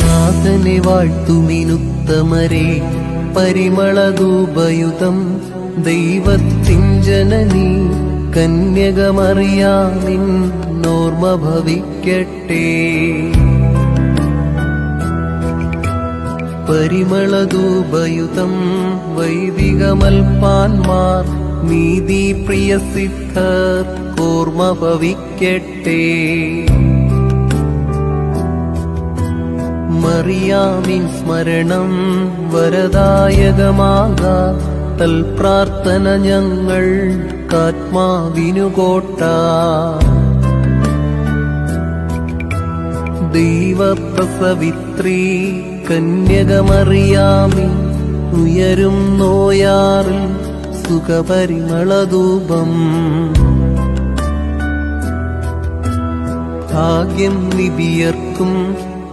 നാഥനെ വാഴ്ത്തുമിനുത്തമരെ പരിമളധൂപയുതം ദൈവത്തിൻ ജനനി കന്യകമറിയാമിൻ നോർമ്മ ഭവിക്കട്ടെ. പരിമളധൂപയുതം വൈദികമൽപ്പാൻമാർ നീതി പ്രിയസിദ്ധ ഓർമ്മ ഭവിക്കട്ടെ. മറിയാമിൻ സ്മരണം വരദായകമാകാ. തൽ പ്രാർത്ഥന ഞങ്ങൾ കാത്മാവിനുകോട്ട ദൈവപ്രസവിത്രീ കന്യകമറിയാമി ഉയരും നോയാറിൽ സുഖപരിമളധൂപം. ഭാഗ്യം നിബിയർക്കും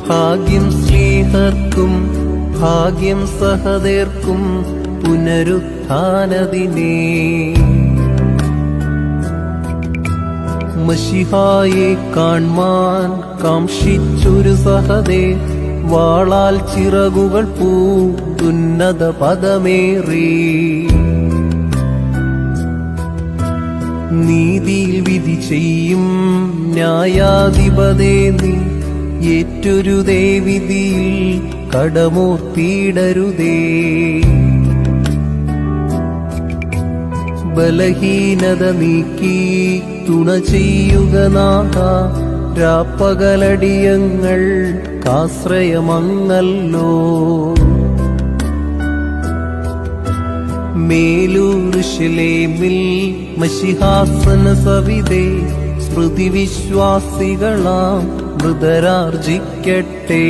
ഭാഗ്യം സ്നേഹർക്കും ഭാഗ്യം സഹദേർക്കും പുനരുത്ഥാനദിനേ മഷിഹായെ കാൺമാൻ കാംക്ഷിച്ചൊരു സഹദേ വാളാൽ ചിറകുകൾ പൂതുന്നത പദമേറി. നീതിയിൽ വിധി ചെയ്യും ന്യായാധിപതേ നീ. ഏറ്റൊരു ദേവിതിയിൽ കടമൂർത്തിയിടരുതേ. ബലഹീനത നീക്കി തുണ ചെയ്യുക നാഥ. രാപ്പകലടിയങ്ങൾ കാശ്രയമങ്ങല്ലോ. മേലൂർ ശിലേമിൽ മഷിഹാസന സവിതേ സ്മൃതി വിശ്വാസികളാം മൃതരാർജിക്കട്ടെ.